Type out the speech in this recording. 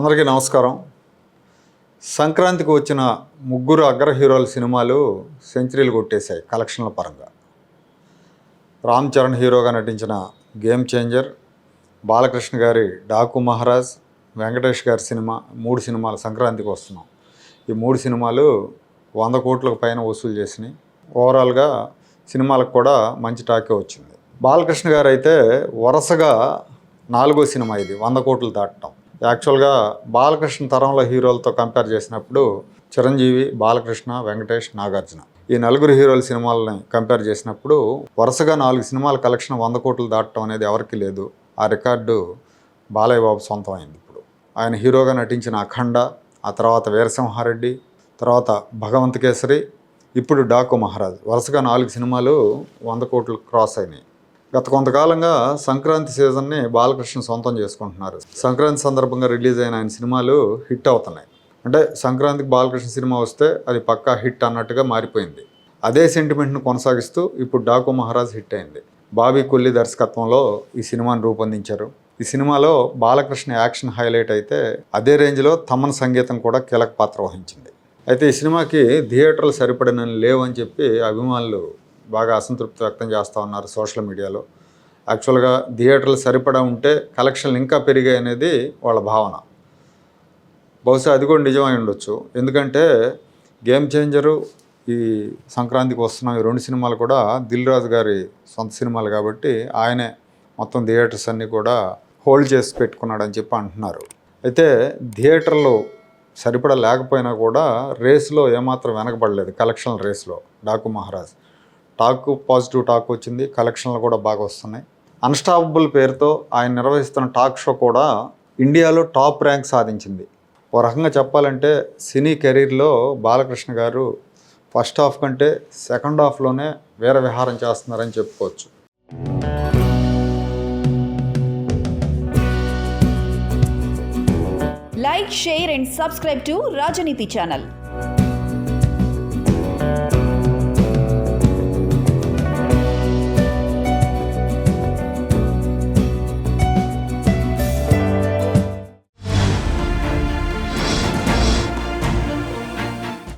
అందరికీ నమస్కారం. సంక్రాంతికి వచ్చిన ముగ్గురు అగ్ర హీరోల సినిమాలు సెంచరీలు కొట్టేశాయి కలెక్షన్ల పరంగా. రామ్ చరణ్ హీరోగా నటించిన గేమ్ చేంజర్ బాలకృష్ణ గారి డాకు మహారాజ్ వెంకటేష్ గారి సినిమా మూడు సినిమాలు సంక్రాంతికి వస్తున్నాం. ఈ మూడు సినిమాలు వంద కోట్లకు పైన వసూలు చేసినాయి. ఓవరాల్గా సినిమాలకు కూడా మంచి టాకే వచ్చింది. బాలకృష్ణ గారు అయితే వరుసగా నాలుగో సినిమా ఇది వంద కోట్లు దాటడం యాక్చువల్గా బాలకృష్ణ తరంలో హీరోలతో కంపేర్ చేసినప్పుడు చిరంజీవి బాలకృష్ణ వెంకటేష్ నాగార్జున. ఈ నలుగురు హీరోల సినిమాలని కంపేర్ చేసినప్పుడు వరుసగా నాలుగు సినిమాల కలెక్షన్ వంద కోట్లు దాటడం అనేది ఎవరికి లేదు. ఆ రికార్డు బాలయ్య బాబు సొంతం అయింది ఇప్పుడు. ఆయన హీరోగా నటించిన అఖండ ఆ తర్వాత వీరసింహారెడ్డి తర్వాత భగవంత్ కేసరి ఇప్పుడు డాకు మహారాజ్. వరుసగా నాలుగు సినిమాలు వంద కోట్లు క్రాస్ అయినాయి. గత కొంతకాలంగా సంక్రాంతి సీజన్ని బాలకృష్ణ సొంతం చేసుకుంటున్నారు. సంక్రాంతి సందర్భంగా రిలీజ్ అయిన ఆయన సినిమాలు హిట్ అవుతున్నాయి. అంటే సంక్రాంతికి బాలకృష్ణ సినిమా వస్తే అది పక్కా హిట్ అన్నట్టుగా మారిపోయింది. అదే సెంటిమెంట్ను కొనసాగిస్తూ ఇప్పుడు డాకు మహారాజ్ హిట్ అయింది. బాబీ కొల్లి దర్శకత్వంలో ఈ సినిమాను రూపొందించారు. ఈ సినిమాలో బాలకృష్ణ యాక్షన్ హైలైట్ అయితే అదే రేంజ్లో తమన్ సంగీతం కూడా కీలక పాత్ర వహించింది. అయితే ఈ సినిమాకి థియేటర్లు సరిపడినని లేవని చెప్పి అభిమానులు బాగా అసంతృప్తి వ్యక్తం చేస్తూ ఉన్నారు సోషల్ మీడియాలో. యాక్చువల్గా థియేటర్లు సరిపడా ఉంటే కలెక్షన్లు ఇంకా పెరిగాయి అనేది వాళ్ళ భావన. బహుశా అది కూడా నిజమై ఉండొచ్చు. ఎందుకంటే గేమ్ చేంజరు ఈ సంక్రాంతికి వస్తున్న ఈ రెండు సినిమాలు కూడా దిల్ రాజు గారి సొంత సినిమాలు కాబట్టి ఆయనే మొత్తం థియేటర్స్ అన్నీ కూడా హోల్డ్ చేసి పెట్టుకున్నాడని చెప్పి అంటున్నారు. అయితే థియేటర్లు సరిపడా లేకపోయినా కూడా రేస్లో ఏమాత్రం వెనకబడలేదు కలెక్షన్ రేస్లో. Daaku Maharaaj. Talk positive talk వచ్చింది. కలెక్షన్లు కూడా బాగా వస్తున్నాయి. అన్స్టాపబుల్ పేరుతో ఆయన నిర్వహిస్తున్న టాక్ షో కూడా ఇండియాలో టాప్ ర్యాంక్ సాధించింది. ఓ రకంగా చెప్పాలంటే సినీ కెరీర్లో బాలకృష్ణ గారు ఫస్ట్ హాఫ్ కంటే సెకండ్ హాఫ్లోనే వీర విహారం చేస్తున్నారని చెప్పుకోవచ్చు. Like share and subscribe to Rajneeti channel.